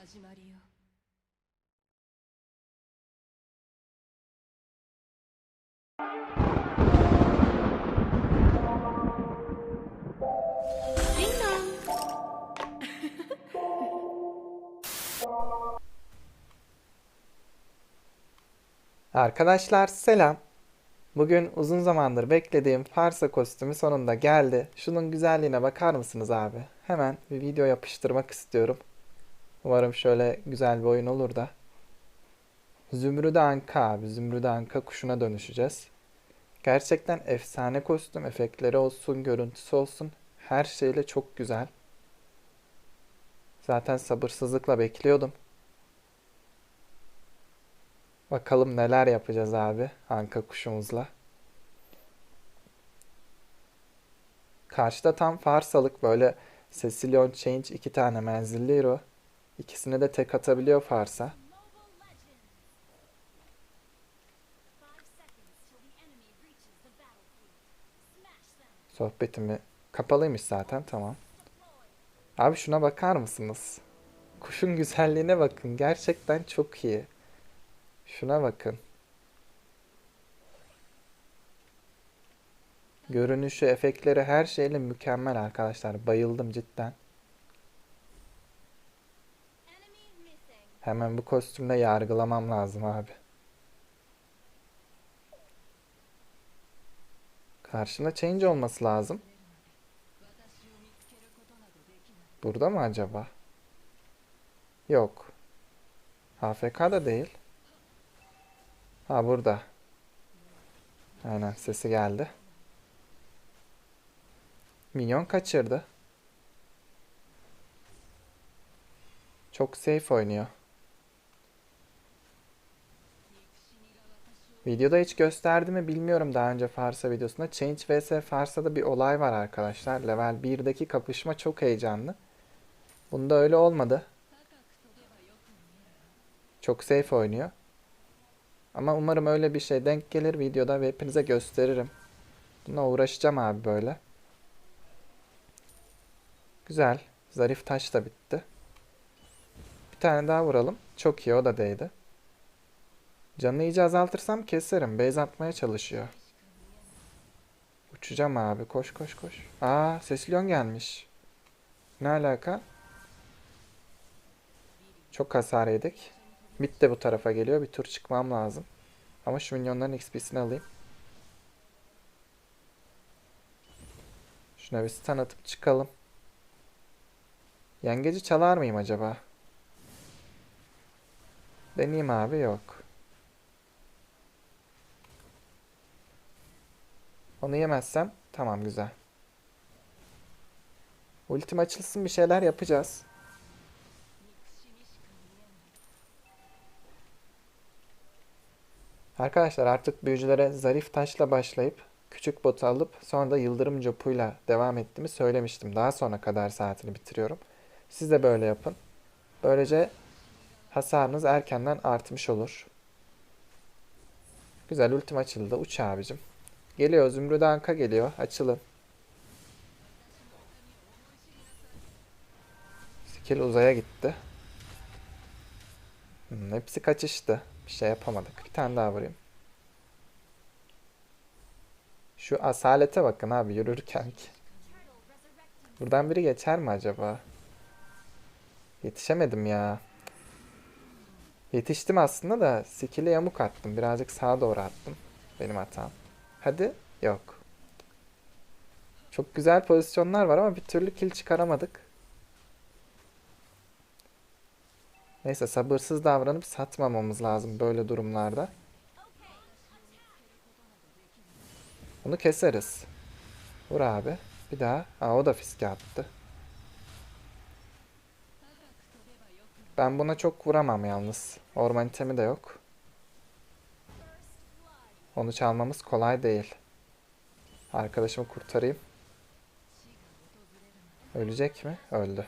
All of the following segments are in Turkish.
始まりよ Arkadaşlar selam. Bugün uzun zamandır beklediğim Farsa kostümü sonunda geldi. Şunun güzelliğine bakar mısınız abi? Hemen bir video yapıştırmak istiyorum. Umarım şöyle güzel bir oyun olur da. Zümrüt Anka abi. Zümrüt Anka kuşuna dönüşeceğiz. Gerçekten efsane kostüm. Efektleri olsun, görüntüsü olsun. Her şeyle çok güzel. Zaten sabırsızlıkla bekliyordum. Bakalım neler yapacağız abi anka kuşumuzla. Karşıda tam farsalık böyle Cecilion Change iki tane menzilli hero. İkisini de tek atabiliyor farsa. Sohbetimi kapalıymış zaten tamam. Abi şuna bakar mısınız? Kuşun güzelliğine bakın. Gerçekten çok iyi. Şuna bakın. Görünüşü, efektleri her şeyle mükemmel arkadaşlar. Bayıldım cidden. Hemen bu kostümle yargılamam lazım abi. Karşımda change olması lazım. Burada mı acaba? Yok. AFK değil. Ha burada. Aynen sesi geldi. Minyon kaçırdı. Çok safe oynuyor. Videoda hiç gösterdi mi bilmiyorum daha önce Farsa videosunda. Change vs Farsa'da bir olay var arkadaşlar. Level 1'deki kapışma çok heyecanlı. Bunda öyle olmadı. Çok safe oynuyor. Ama umarım öyle bir şey denk gelir videoda ve hepinize gösteririm. Buna uğraşacağım abi böyle. Güzel. Zarif taş da bitti. Bir tane daha vuralım. Çok iyi o da değdi. Canını iyice azaltırsam keserim. Base atmaya çalışıyor. Uçacağım abi. Koş koş koş. Aa Sesilyon gelmiş. Ne alaka? Çok hasar yedik. Mid de bu tarafa geliyor. Bir tur çıkmam lazım. Ama şu minyonların XP'sini alayım. Şuna bir stun atıp çıkalım. Yengeci çalar mıyım acaba? Deneyeyim abi yok. Onu yemezsem tamam güzel. Ultim açılsın bir şeyler yapacağız. Arkadaşlar artık büyücülere zarif taşla başlayıp küçük botu alıp sonra da yıldırım copuyla devam ettiğimi söylemiştim. Daha sonra kadar saatini bitiriyorum. Siz de böyle yapın. Böylece hasarınız erkenden artmış olur. Güzel ultim açıldı. Uç abicim. Geliyor Zümrüt Anka geliyor. Açılın. Skill uzaya gitti. Hmm, hepsi kaçıştı. Bir şey yapamadık. Bir tane daha vurayım. Şu asalete bakın abi yürürken ki. Buradan biri geçer mi acaba? Yetişemedim ya. Yetiştim aslında da skill'e yamuk attım. Birazcık sağa doğru attım. Benim hatam. Hadi. Yok. Çok güzel pozisyonlar var ama bir türlü kill çıkaramadık. Neyse sabırsız davranıp satmamamız lazım böyle durumlarda. Bunu keseriz. Vur abi. Bir daha. Aa o da fiske attı. Ben buna çok vuramam yalnız. Orman itemi de yok. Onu çalmamız kolay değil. Arkadaşımı kurtarayım. Ölecek mi? Öldü.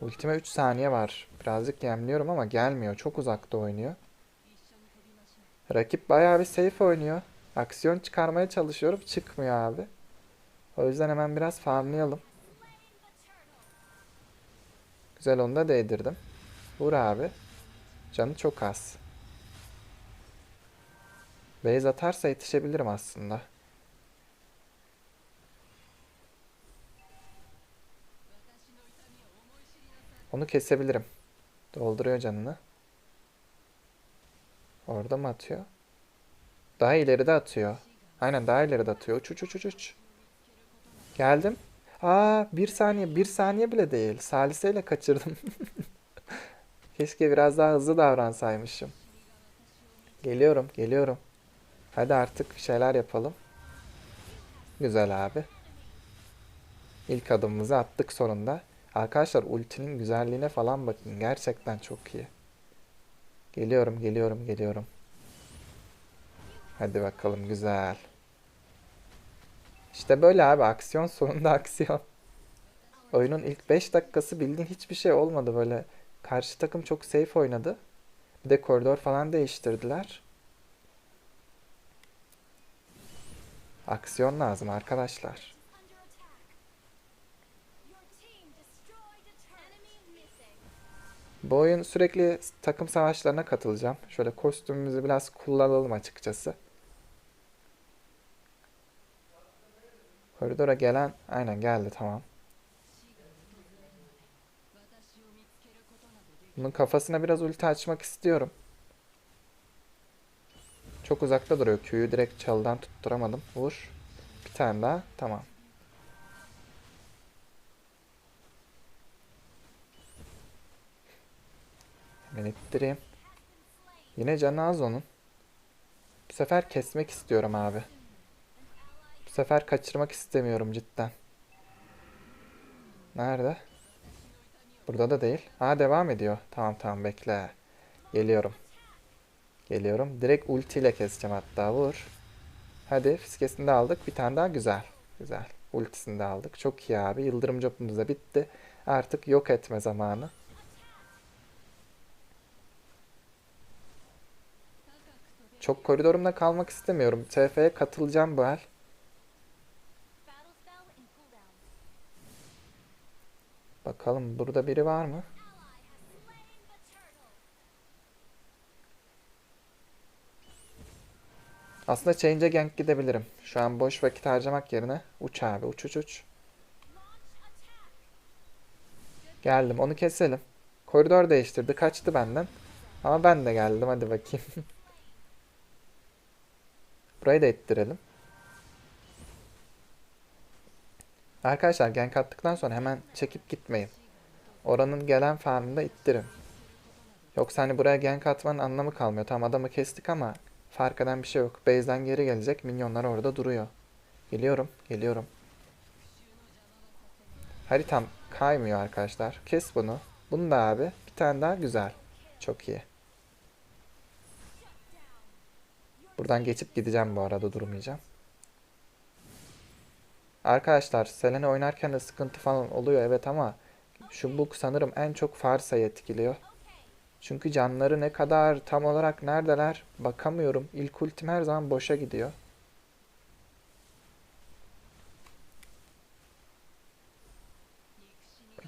Ultime 3 saniye var. Birazcık yemliyorum ama gelmiyor. Çok uzakta oynuyor. Rakip bayağı bir safe oynuyor. Aksiyon çıkarmaya çalışıyorum. Çıkmıyor abi. O yüzden hemen biraz farmlayalım. Güzel onu da değdirdim. Vur abi. Canı çok az. Beyz atarsa yetişebilirim aslında. Onu kesebilirim. Dolduruyor canını. Orada mı atıyor? Daha ileride atıyor. Aynen daha ileride atıyor. Uç uç uç uç uç. Geldim. Aa bir saniye bir saniye bile değil. Saliseyle kaçırdım. Keşke biraz daha hızlı davransaymışım. Geliyorum geliyorum. Hadi artık bir şeyler yapalım. Güzel abi. İlk adımımızı attık sonunda. Arkadaşlar ultinin güzelliğine falan bakın. Gerçekten çok iyi. Geliyorum, geliyorum, geliyorum. Hadi bakalım güzel. İşte böyle abi aksiyon sonunda aksiyon. Oyunun ilk 5 dakikası bildiğin hiçbir şey olmadı böyle. Karşı takım çok safe oynadı. Bir de koridor falan değiştirdiler. Aksiyon lazım arkadaşlar. Bu oyun sürekli takım savaşlarına katılacağım. Şöyle kostümümüzü biraz kullanalım açıkçası. Koridora gelen aynen geldi tamam. Bunun kafasına biraz ulti açmak istiyorum. Çok uzakta duruyor. Q'yu direkt çalıdan tutturamadım. Vur. Bir tane daha. Tamam. Hemen ittireyim. Yine canı az onun. Bu sefer kesmek istiyorum abi. Bu sefer kaçırmak istemiyorum cidden. Nerede? Burada da değil. Aa devam ediyor. Tamam tamam bekle. Geliyorum. Geliyorum. Direkt ultiyle keseceğim hatta. Vur. Hadi fiskesini de aldık. Bir tane daha güzel. Güzel. Ultisini de aldık. Çok iyi abi. Yıldırım copumuz da bitti. Artık yok etme zamanı. Çok koridorumda kalmak istemiyorum. TF'ye katılacağım bu el. Bakalım burada biri var mı? Aslında Change'e gank gidebilirim. Şu an boş vakit harcamak yerine uç abi uç uç uç. Geldim onu keselim. Koridor değiştirdi kaçtı benden. Ama ben de geldim hadi bakayım. Burayı da ittirelim. Arkadaşlar gank attıktan sonra hemen çekip gitmeyin. Oranın gelen farmında ittirin. Yoksa hani buraya gank atmanın anlamı kalmıyor. Tamam adamı kestik ama fark eden bir şey yok. Base'den geri gelecek. Minyonlar orada duruyor. Geliyorum, geliyorum. Haritam kaymıyor arkadaşlar. Kes bunu. Bunu da abi. Bir tane daha güzel. Çok iyi. Buradan geçip gideceğim bu arada durmayacağım. Arkadaşlar Selene oynarken de sıkıntı falan oluyor evet ama şu book sanırım en çok Farsa'yı etkiliyor. Çünkü canları ne kadar tam olarak neredeler bakamıyorum. İlk ultim her zaman boşa gidiyor.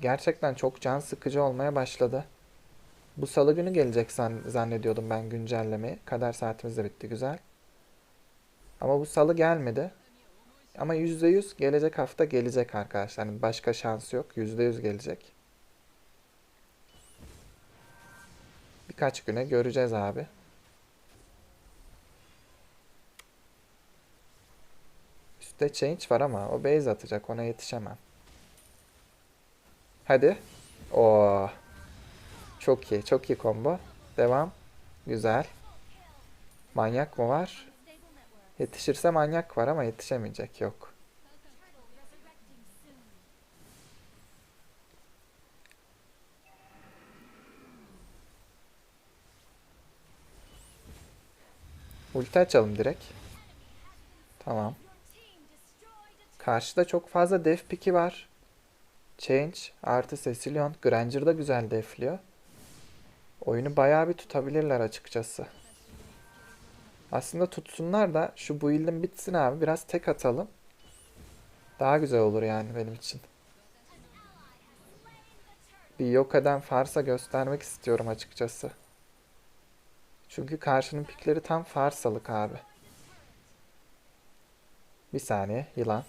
Gerçekten çok can sıkıcı olmaya başladı. Bu salı günü gelecek zan- zannediyordum ben güncellemeyi. Kader saatimiz de bitti güzel. Ama bu salı gelmedi. Ama %100 gelecek hafta gelecek arkadaşlar. Yani başka şans yok. %100 gelecek. Birkaç güne göreceğiz abi. Üstte change var ama o base atacak. Ona yetişemem. Hadi. Oo. Çok iyi. Çok iyi combo. Devam. Güzel. Manyak mı var? Yetişirse manyak var ama yetişemeyecek. Yok. Ulti açalım direkt. Tamam. Karşıda çok fazla def piki var. Change artı Cecilion. Granger da güzel defliyor. Oyunu bayağı bir tutabilirler açıkçası. Aslında tutsunlar da şu build'in bitsin abi. Biraz tek atalım. Daha güzel olur yani benim için. bir yok eden farsa göstermek istiyorum açıkçası. Çünkü karşının pikleri tam farsalık abi. Bir saniye yılan.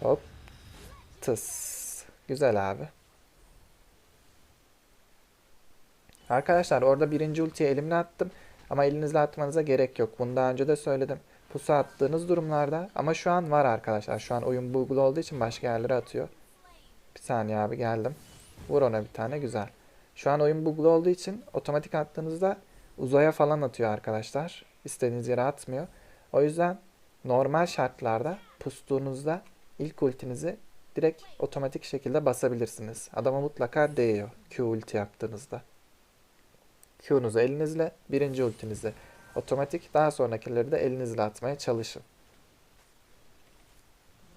Hop. Tıs. Güzel abi. Arkadaşlar orada birinci ultiyi elimle attım. Ama elinizle atmanıza gerek yok. Bunu daha önce de söyledim. Pusu attığınız durumlarda ama şu an var arkadaşlar. Şu an oyun bug'lu olduğu için başka yerlere atıyor. Bir saniye abi geldim. Vur ona bir tane güzel. Şu an oyun bug'lu olduğu için otomatik attığınızda uzaya falan atıyor arkadaşlar. İstediğiniz yere atmıyor. O yüzden normal şartlarda pustuğunuzda ilk ultinizi direkt otomatik şekilde basabilirsiniz. Adama mutlaka değiyor Q ulti yaptığınızda. Q'nuzu elinizle, birinci ultinizi otomatik, daha sonrakileri de elinizle atmaya çalışın.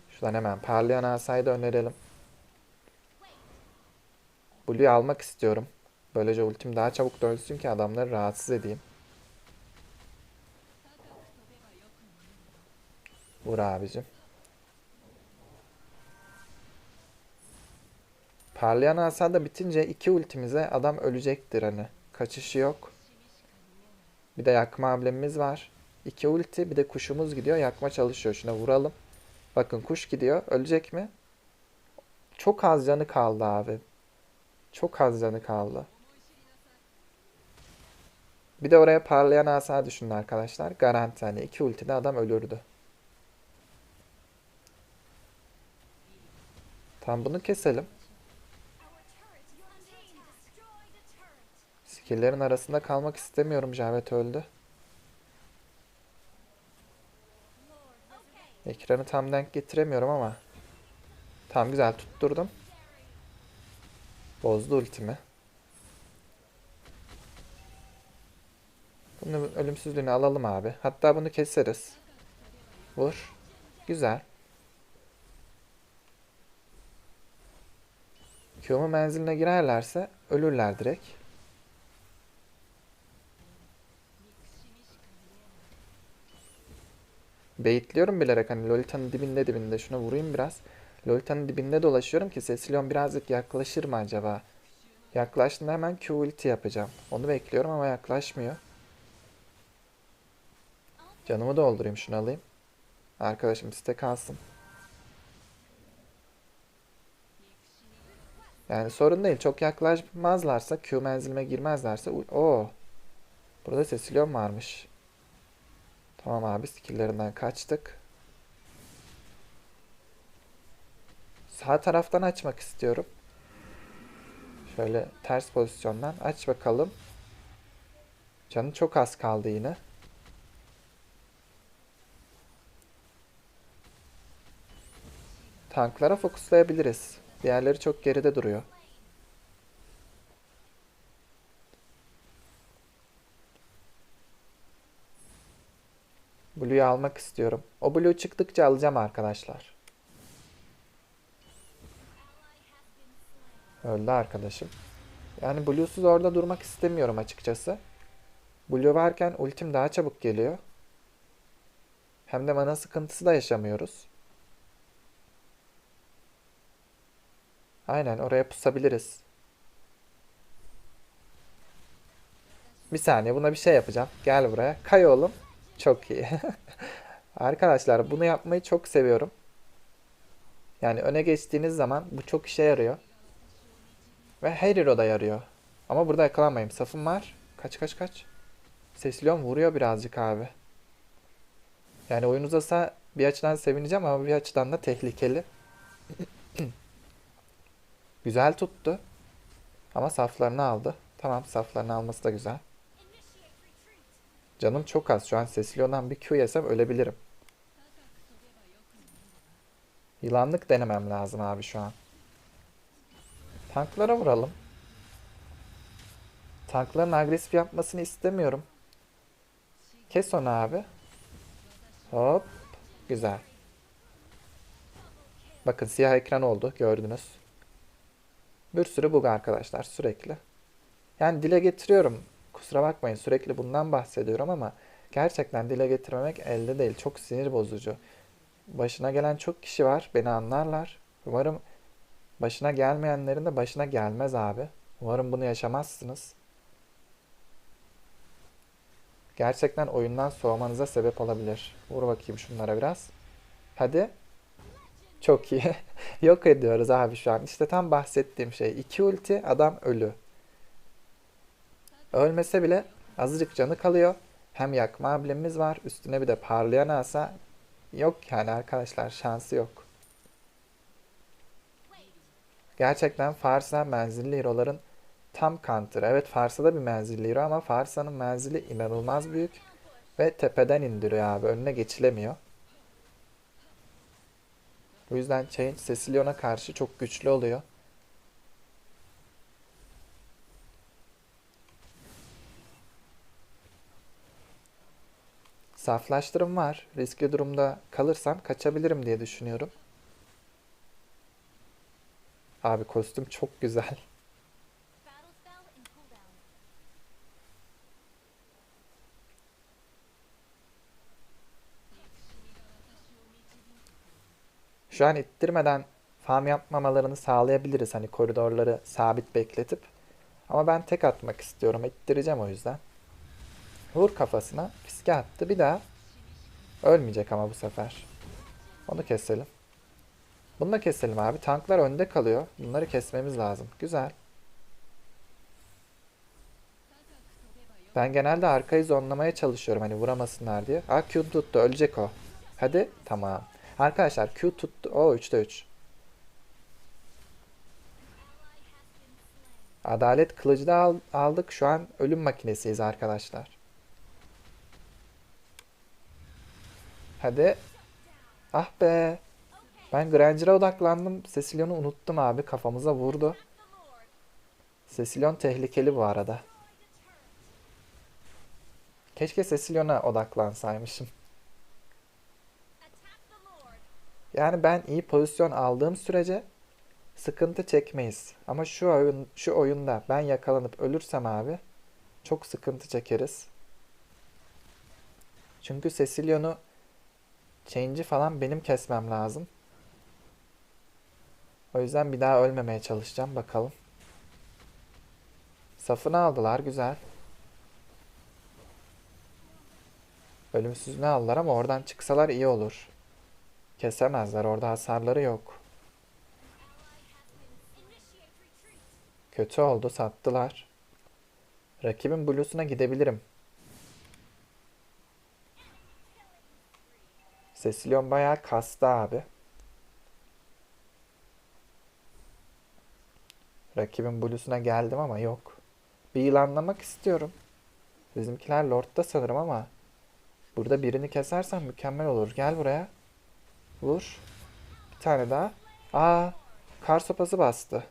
Şuradan hemen parlayan asayı da önerelim. Blue'yu almak istiyorum. Böylece ultim daha çabuk dönsün ki adamları rahatsız edeyim. Vur abicim. Parlayan asa da bitince iki ultimize adam ölecektir hani. Kaçışı yok. Bir de yakma amblemimiz var. İki ulti bir de kuşumuz gidiyor. Yakma çalışıyor. Şuna vuralım. Bakın kuş gidiyor. Ölecek mi? Çok az canı kaldı abi. Çok az canı kaldı. Bir de oraya parlayan asa düşünün arkadaşlar. Garanti hani iki ultide adam ölürdü. Tam bunu keselim. Turret. Skill'lerin arasında kalmak istemiyorum. Javet öldü. Ekranı tam denk getiremiyorum ama. Tam güzel tutturdum. Bozdu ultimi. Bunun ölümsüzlüğünü alalım abi. Hatta bunu keseriz. Vur. Güzel. Q'mu menziline girerlerse ölürler direkt. Baitliyorum bilerek hani Lolita'nın dibinde dibinde şuna vurayım biraz. Lolita'nın dibinde dolaşıyorum ki Cecilion birazcık yaklaşır mı acaba? Yaklaştığında hemen Q ulti yapacağım. Onu bekliyorum ama yaklaşmıyor. Canımı doldurayım şunu alayım. Arkadaşım site kalsın. Yani sorun değil. Çok yaklaşmazlarsa, Q menzilime girmezlerse... o Burada Cecilion varmış. Tamam abi skill'lerinden kaçtık. Sağ taraftan açmak istiyorum. Şöyle ters pozisyondan aç bakalım. Canı çok az kaldı yine. Tanklara fokuslayabiliriz. Diğerleri çok geride duruyor. Blue'yu almak istiyorum. O Blue çıktıkça alacağım arkadaşlar. Öldü arkadaşım. Yani Blue'suz orada durmak istemiyorum açıkçası. Blue varken ultim daha çabuk geliyor. Hem de mana sıkıntısı da yaşamıyoruz. Aynen oraya pusabiliriz. Bir saniye buna bir şey yapacağım. Gel buraya. Kay oğlum. Çok iyi. Arkadaşlar bunu yapmayı çok seviyorum. Yani öne geçtiğiniz zaman bu çok işe yarıyor. Ve her hero'da yarıyor. Ama burada yakalanmayayım. Safım var. Kaç kaç kaç. Sesliyorum vuruyor birazcık abi. Yani oyun uzasa bir açıdan sevineceğim ama bir açıdan da tehlikeli. Güzel tuttu. Ama saflarını aldı. Tamam saflarını alması da güzel. Canım çok az. Şu an Cecilion'dan bir Q yesem ölebilirim. Yılanlık denemem lazım abi şu an. Tanklara vuralım. Tankların agresif yapmasını istemiyorum. Kes onu abi. Hop. Güzel. Bakın siyah ekran oldu gördünüz. Bir sürü bug arkadaşlar sürekli. Yani dile getiriyorum. Kusura bakmayın sürekli bundan bahsediyorum ama gerçekten dile getirmemek elde değil. Çok sinir bozucu. Başına gelen çok kişi var. Beni anlarlar. Umarım Başına gelmeyenlerin de başına gelmez abi. Umarım bunu yaşamazsınız. Gerçekten oyundan soğumanıza sebep olabilir. Vur bakayım şunlara biraz. Hadi. Çok iyi. Yok ediyoruz abi şu an. İşte tam bahsettiğim şey. İki ulti adam ölü. Ölmese bile azıcık canı kalıyor. Hem yakma amblemimiz var. Üstüne bir de parlayan asa. Yok yani arkadaşlar şansı yok. Gerçekten Farsa menzilli hero'ların tam counter. Evet Farsa'da bir menzilli hero ama Farsa'nın menzili inanılmaz büyük. Ve tepeden indiriyor abi. Önüne geçilemiyor. Bu yüzden Change Cecilion'a karşı çok güçlü oluyor. Saflaştırım var. Riskli durumda kalırsam kaçabilirim diye düşünüyorum. Abi kostüm çok güzel. Şu an ittirmeden farm yapmamalarını sağlayabiliriz. Hani koridorları sabit bekletip. Ama ben tek atmak istiyorum. İttireceğim o yüzden. Vur kafasına. Fiske attı. Bir daha. Ölmeyecek ama bu sefer. Onu keselim. Bunu da keselim abi. Tanklar önde kalıyor. Bunları kesmemiz lazım. Güzel. Ben genelde arkayı zonlamaya çalışıyorum hani vuramasınlar diye. Aa Q tuttu ölecek o. Hadi tamam. Arkadaşlar Q tuttu. O 3'te 3. Adalet kılıcı da al- aldık. Şu an ölüm makinesiyiz arkadaşlar. Hadi. Ah be. Ben Granger'a odaklandım. Cecilion'u unuttum abi. Kafamıza vurdu. Cecilion tehlikeli bu arada. Keşke Cecilion'a odaklansaymışım. Yani ben iyi pozisyon aldığım sürece sıkıntı çekmeyiz. Ama şu oyun şu oyunda ben yakalanıp ölürsem abi çok sıkıntı çekeriz. Çünkü Cecilion'u change'i falan benim kesmem lazım. O yüzden bir daha ölmemeye çalışacağım bakalım. Safını aldılar güzel. Ölümsüzlüğünü aldılar ama oradan çıksalar iyi olur. Kesemezler orada hasarları yok. Kötü oldu sattılar. Rakibin bluesuna gidebilirim. Cecilion bayağı kastı abi. Rakibin bluesuna geldim ama yok. Bir yılanlamak istiyorum. Bizimkiler Lord'da sanırım ama burada birini kesersen mükemmel olur. Gel buraya. Vur. Bir tane daha. Aa, kar sopası bastı.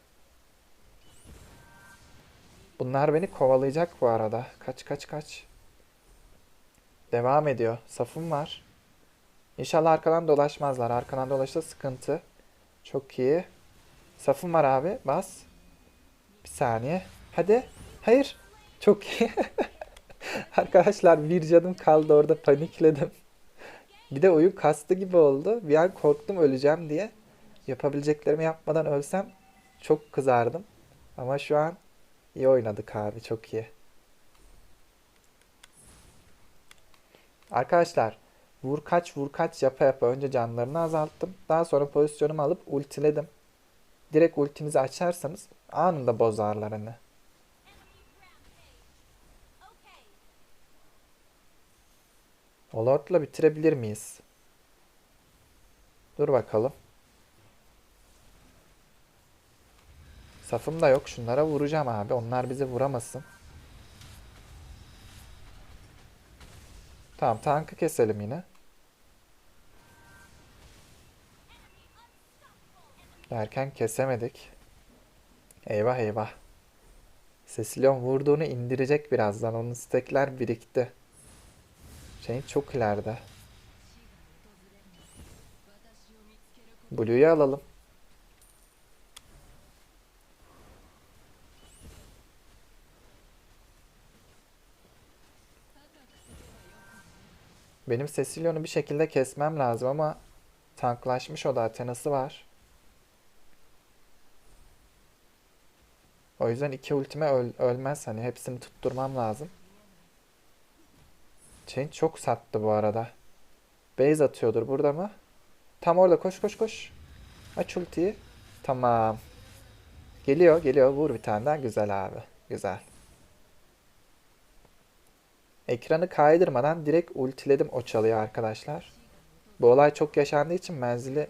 Bunlar beni kovalayacak bu arada. Kaç kaç kaç. Devam ediyor. Safım var. İnşallah arkadan dolaşmazlar. Arkadan dolaşsa sıkıntı. Çok iyi. Safım var abi. Bas. Bir saniye. Hadi. Hayır. Çok iyi. Arkadaşlar bir canım kaldı orada panikledim. Bir de oyun kastı gibi oldu. Bir an korktum öleceğim diye. Yapabileceklerimi yapmadan ölsem çok kızardım. Ama şu an iyi oynadık abi. Çok iyi. Arkadaşlar vur kaç vur kaç yapa yapa önce canlarını azalttım. Daha sonra pozisyonumu alıp ultiledim. Direkt ultinizi açarsanız anında bozarlar hani. Enemy rampage. Okay. O Lord'la bitirebilir miyiz? Dur bakalım. Safım da yok. Şunlara vuracağım abi. Onlar bizi vuramasın. Tamam tankı keselim yine. Derken kesemedik. Eyvah eyvah. Cecilion vurduğunu indirecek birazdan. Onun stekler birikti. Şey çok ileride. Blue'yu alalım. Benim Cecilion'u bir şekilde kesmem lazım ama tanklaşmış o da Athena'sı var. O yüzden iki ultime öl- ölmez. Hani hepsini tutturmam lazım. Chain çok sattı bu arada. Base atıyordur burada mı? Tam orada koş koş koş. Aç ultiyi. Tamam. Geliyor geliyor. Vur bir tane daha. Güzel abi. Güzel. Ekranı kaydırmadan direkt ultiledim o çalıyor arkadaşlar. Bu olay çok yaşandığı için menzili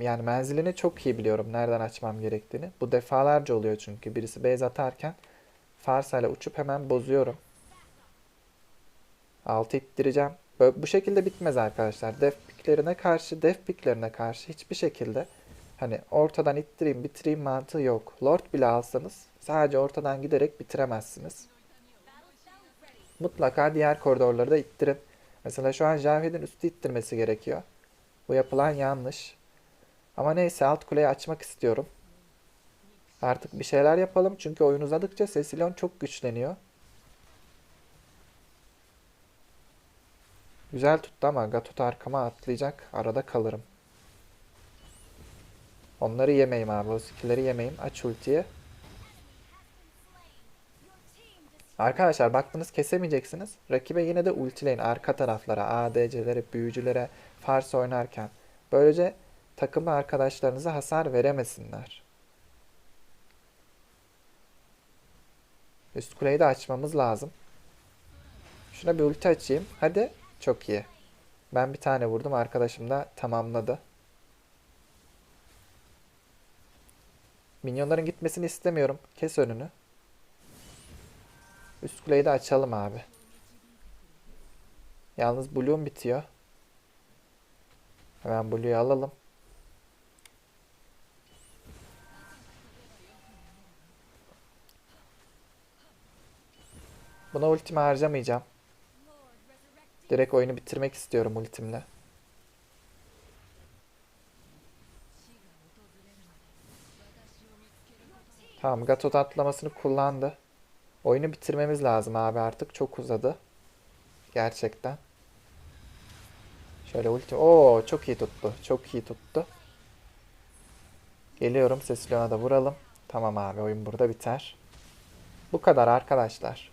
yani menzilini çok iyi biliyorum nereden açmam gerektiğini. Bu defalarca oluyor çünkü birisi base atarken farsayla uçup hemen bozuyorum. Altı ittireceğim. Böyle, bu şekilde bitmez arkadaşlar. Def picklerine karşı, def picklerine karşı hiçbir şekilde hani ortadan ittireyim, bitireyim mantığı yok. Lord bile alsanız sadece ortadan giderek bitiremezsiniz. Mutlaka diğer koridorları da ittirin. Mesela şu an Javhet'in üstü ittirmesi gerekiyor. Bu yapılan yanlış. Ama neyse alt kuleyi açmak istiyorum. Artık bir şeyler yapalım çünkü oyun uzadıkça Cecilion çok güçleniyor. Güzel tuttu ama Gatot arkama atlayacak. Arada kalırım. Onları yemeyim abi. O skill'leri yemeyim. Aç ultiyi. Arkadaşlar baktınız kesemeyeceksiniz. Rakibe yine de ultileyin arka taraflara, ADC'lere, büyücülere, Fars oynarken. Böylece takımı arkadaşlarınıza hasar veremesinler. Üst kuleyi de açmamız lazım. Şuna bir ulti açayım. Hadi. Çok iyi. Ben bir tane vurdum. Arkadaşım da tamamladı. Minyonların gitmesini istemiyorum. Kes önünü. Üst kuleyi de açalım abi. Yalnız Blue'um bitiyor. Hemen Blue'yu alalım. Buna ultimi harcamayacağım. Direkt oyunu bitirmek istiyorum ultimle. Tamam Gatot atlamasını kullandı. Oyunu bitirmemiz lazım abi artık. Çok uzadı. Gerçekten. Şöyle ulti. Oo çok iyi tuttu. Çok iyi tuttu. Geliyorum. Cecilion'a da vuralım. Tamam abi oyun burada biter. Bu kadar arkadaşlar.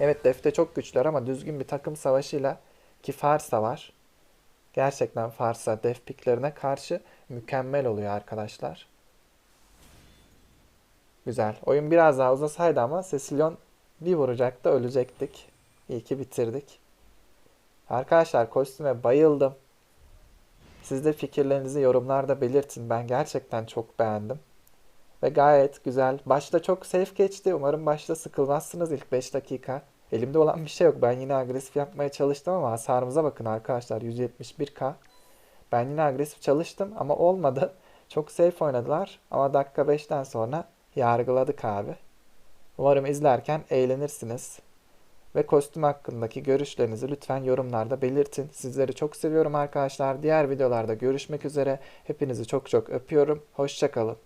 Evet Defte çok güçlüler ama düzgün bir takım savaşıyla ki Farsa var. Gerçekten Farsa Def picklerine karşı mükemmel oluyor arkadaşlar. Güzel. Oyun biraz daha uzasaydı ama Cecilion bir vuracaktı ölecektik. İyi ki bitirdik. Arkadaşlar kostüme bayıldım. Siz de fikirlerinizi yorumlarda belirtin. Ben gerçekten çok beğendim. Ve gayet güzel. Başta çok safe geçti. Umarım başta sıkılmazsınız ilk 5 dakika. Elimde olan bir şey yok. Ben yine agresif yapmaya çalıştım ama hasarımıza bakın arkadaşlar. 171k. Ben yine agresif çalıştım ama olmadı. Çok safe oynadılar. Ama dakika 5'ten sonra yargıladık abi. Umarım izlerken eğlenirsiniz. Ve kostüm hakkındaki görüşlerinizi lütfen yorumlarda belirtin. Sizleri çok seviyorum arkadaşlar. Diğer videolarda görüşmek üzere. Hepinizi çok çok öpüyorum. Hoşçakalın.